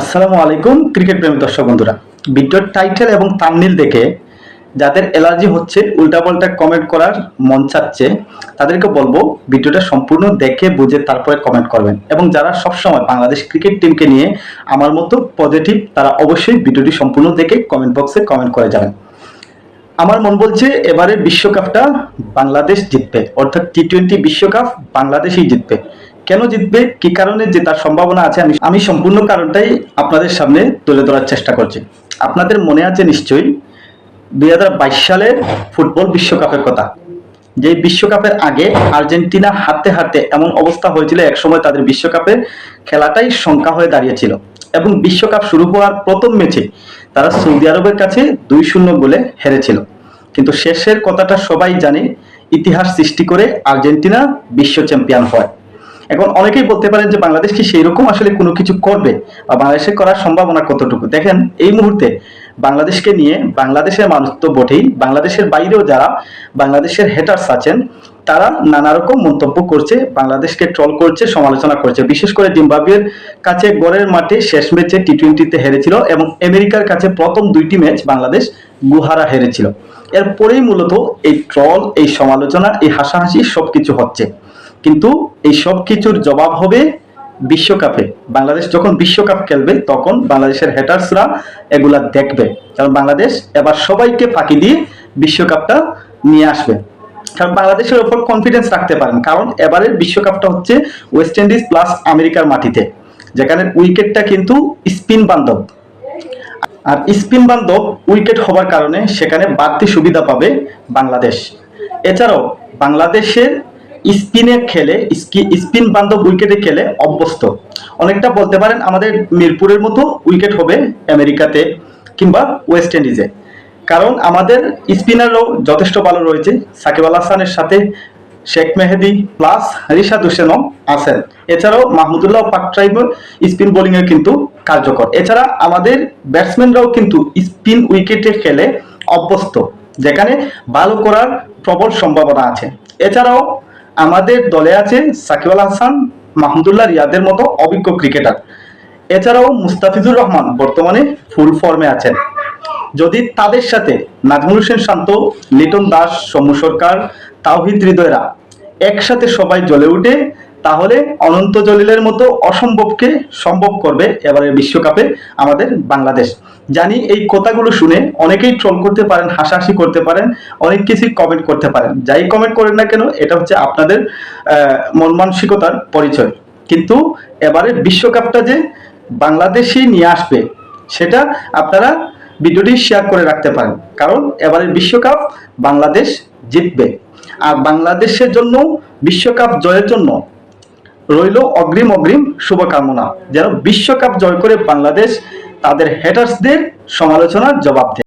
আসসালামু আলাইকুম, ক্রিকেট প্রেমী দর্শক বন্ধুরা। ভিডিওর টাইটেল এবং তামনিল দেখে যাদের অ্যালার্জি হচ্ছে উল্টাপাল্টা কমেন্ট করার মন চাচ্ছে, তাদেরকে বলব ভিডিওটা সম্পূর্ণ দেখে, বুঝে তারপরে কমেন্ট করবেন। এবং যারা সবসময় বাংলাদেশ ক্রিকেট টিমকে নিয়ে আমার মতো পজিটিভ তারা অবশ্যই ভিডিওটি সম্পূর্ণ দেখে কমেন্ট বক্সে কমেন্ট করে যাবেন। আমার মন বলছে এবারে বিশ্বকাপটা বাংলাদেশ জিতবে, অর্থাৎ টি টোয়েন্টি বিশ্বকাপ বাংলাদেশই জিতবে। কেন জিতবে? কি কারণে জেতার সম্ভাবনা আছে? আমি আমি সম্পূর্ণ কারণটাই আপনাদের সামনে তুলে ধরার চেষ্টা করছি। আপনাদের মনে আছে নিশ্চয়ই দুই সালের ফুটবল বিশ্বকাপের কথা। যে বিশ্বকাপের আগে আর্জেন্টিনা হাতে হাতে এমন অবস্থা হয়েছিল, একসময় তাদের বিশ্বকাপের খেলাটাই শঙ্কা হয়ে দাঁড়িয়েছিল এবং বিশ্বকাপ শুরু হওয়ার প্রথম ম্যাচে তারা সৌদি আরবের কাছে দুই শূন্য গোলে হেরেছিল। কিন্তু শেষের কথাটা সবাই জানে, ইতিহাস সৃষ্টি করে আর্জেন্টিনা বিশ্ব চ্যাম্পিয়ন হয়। এখন অনেকেই বলতে পারেন যে বাংলাদেশ কি সেই রকম আসলে কোনো কিছু করবে বা বাংলাদেশে করার সম্ভাবনা কতটুকু? দেখেন, এই মুহূর্তে বাংলাদেশকে নিয়ে বাংলাদেশের মানুষ তো বটেই, বাংলাদেশের বাইরেও যারা বাংলাদেশের হেটার্স আছেন, তারা নানা রকম মন্তব্য করছে, বাংলাদেশকে ট্রল করছে, সমালোচনা করছে। বিশেষ করে জিম্বাবুয়ের কাছে গড়ের মাঠে শেষ ম্যাচে টি টোয়েন্টিতে হেরেছিল এবং আমেরিকার কাছে প্রথম দুইটি ম্যাচ বাংলাদেশ গুহারা হেরেছিল। এরপরেই মূলত এই ট্রল এই সমালোচনা, এই হাসাহাসি সবকিছু হচ্ছে। কিন্তু এই সব কিছুর জবাব হবে বিশ্বকাপে। বাংলাদেশ যখন বিশ্বকাপ খেলবে, তখন বাংলাদেশের হেটার্সরা এগুলা দেখবে। কারণ বাংলাদেশ এবার সবাইকে ফাঁকি দিয়ে বিশ্বকাপটা নিয়ে আসবে। কারণ বাংলাদেশের ওপর কনফিডেন্স রাখতে পারেন। কারণ এবারের বিশ্বকাপটা হচ্ছে ওয়েস্ট ইন্ডিজ প্লাস আমেরিকার মাটিতে। যেখানে উইকেটটা কিন্তু স্পিন বান্ধব। আর স্পিন বান্ধব উইকেট হওয়ার কারণে সেখানে বাড়তি সুবিধা পাবে বাংলাদেশ। এছাড়াও বাংলাদেশের স্পিনে খেলে স্পিন বান্ধব উইকেটে খেলে অভ্যস্ত। অনেকটা বলতে পারেন আমাদের মিরপুরের মতো উইকেট হবে আমেরিকাতে কিংবা ওয়েস্ট ইন্ডিজে। কারণ আমাদের স্পিনারও যথেষ্ট ভালো রয়েছে। সাকিব আল হাসানের সাথে শেখ মেহেদি প্লাস রিশাদ হোসেনও আছেন। এছাড়াও মাহমুদুল্লাহ পাকট্রাইব স্পিন বোলিং এ কিন্তু কার্যকর। এছাড়া আমাদের ব্যাটসম্যানরাও কিন্তু স্পিন উইকেটে খেলে অভ্যস্ত। যেখানে ভালো করার প্রবল সম্ভাবনা আছে। এছাড়াও আমাদের দলে আছে সাকিব আল হাসান, মাহমুদুল্লাহ রিয়াদের মতো অভিজ্ঞ ক্রিকেটার। এছাড়াও মুস্তাফিজুর রহমান বর্তমানে ফুল ফর্মে আছেন। যদি তাদের সাথে নাজমুল হোসেন শান্ত, লিটন দাস সমু সরকার, তাওহিদ হৃদয়রা একসাথে সবাই জ্বলে উঠে তাহলে অনন্ত জলিলের মতো অসম্ভবকে সম্ভব করবে এবারের বিশ্বকাপে আমাদের বাংলাদেশ। জানি এই কথাগুলো শুনে অনেকেই ট্রল করতে পারেন, হাসাহাসি করতে পারেন, অনেক কিছুই কমেন্ট করতে পারেন। যাই কমেন্ট করেন না কেন, এটা হচ্ছে আপনাদের মন মানসিকতার পরিচয়। কিন্তু এবারে বিশ্বকাপটা যে বাংলাদেশই নিয়ে আসবে, সেটা আপনারা ভিডিওটি শেয়ার করে রাখতে পারেন। কারণ এবারের বিশ্বকাপ বাংলাদেশ জিতবে। আর বাংলাদেশের জন্য, বিশ্বকাপ জয়ের জন্য রইল অগ্রিম অগ্রিম শুভকামনা। যেন বিশ্বকাপ জয় করে বাংলাদেশ তাদের হেটার্সদের সমালোচনার জবাব দেয়।